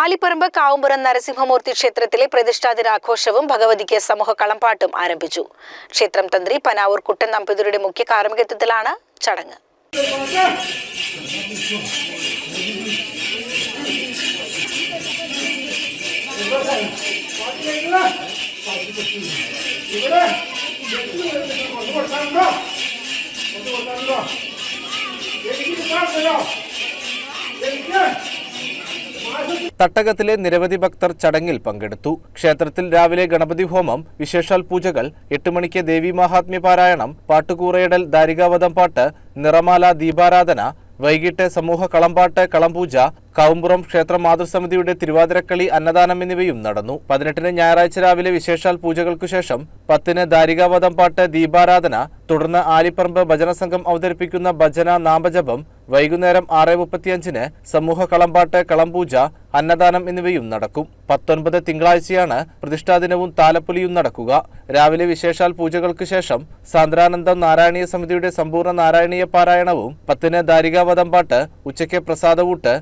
ആലിപ്പറമ്പ് കാവുംപുറം നരസിംഹമൂർത്തി ക്ഷേത്രത്തിലെ പ്രതിഷ്ഠാ ദിനാഘോഷവും ഭഗവതിക്ക് സമൂഹ കളംപാട്ടും ആരംഭിച്ചു. ക്ഷേത്രം തന്ത്രി പനാവൂർ കുട്ടൻ നമ്പൂതിരിയുടെ മുഖ്യ കാർമ്മികത്വത്തിലാണ് ചടങ്ങ്. തട്ടകത്തിലെ നിരവധി ഭക്തർ ചടങ്ങിൽ പങ്കെടുത്തു. ക്ഷേത്രത്തിൽ രാവിലെ ഗണപതി ഹോമം വിശേഷാൽ പൂജകൾ എട്ട് മണിക്ക് ദേവി മഹാത്മ്യ പാരായണം പാട്ടുകൂറയിടൽ ദാരികാവതം പാട്ട് നിറമാല ദീപാരാധന വൈകിട്ട് സമൂഹ കളംപാട്ട് കളംപൂജ കവുമ്പുറം ക്ഷേത്ര മാതൃസമിതിയുടെ തിരുവാതിരക്കളി അന്നദാനം എന്നിവയും നടന്നു. പതിനെട്ടിന് ഞായറാഴ്ച രാവിലെ വിശേഷാൽ പൂജകൾക്കു ശേഷം പത്തിന് ദാരികാവതം പാട്ട് ദീപാരാധന തുടർന്ന് ആലിപ്പറമ്പ് ഭജന സംഘം അവതരിപ്പിക്കുന്ന ഭജന നാമജപം വൈകുന്നേരം ആറ് മുപ്പത്തിയഞ്ചിന് സമൂഹ കളംപാട്ട് കളംപൂജ അന്നദാനം എന്നിവയും നടക്കും. പത്തൊൻപത് തിങ്കളാഴ്ചയാണ് പ്രതിഷ്ഠാദിനവും താലപ്പൊലിയും നടക്കുക. രാവിലെ വിശേഷാൽ പൂജകൾക്ക് ശേഷം സാന്ദ്രാനന്ദം നാരായണീയ സമിതിയുടെ സമ്പൂർണ നാരായണീയ പാരായണവും പത്തിന് ദാരികാവതം പാട്ട് ഉച്ചയ്ക്ക് പ്രസാദവൂട്ട്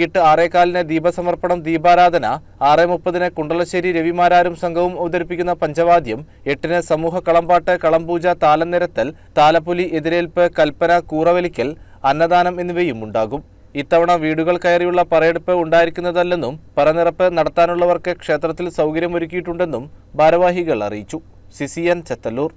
വൈകിട്ട് ആറേകാലിന് ദീപസമർപ്പണം ദീപാരാധന ആറ് മുപ്പതിന് കുണ്ടളശ്ശേരി രവിമാരാരും സംഘവും അവതരിപ്പിക്കുന്ന പഞ്ചവാദ്യം എട്ടിന് സമൂഹ കളംപാട്ട് കളംപൂജ താലം നിരത്തൽ താലപ്പൊലി എതിരേൽപ്പ് കൽപ്പന കൂറവലിക്കൽ അന്നദാനം എന്നിവയും ഉണ്ടാകും. ഇത്തവണ വീടുകൾ കയറിയുള്ള പറയെടുപ്പ് ഉണ്ടായിരിക്കുന്നതല്ലെന്നും പറനിറപ്പ് നടത്താനുള്ളവർക്ക് ക്ഷേത്രത്തിൽ സൗകര്യമൊരുക്കിയിട്ടുണ്ടെന്നും ഭാരവാഹികൾ അറിയിച്ചു. സിസിയൻ ചെത്തല്ലൂർ.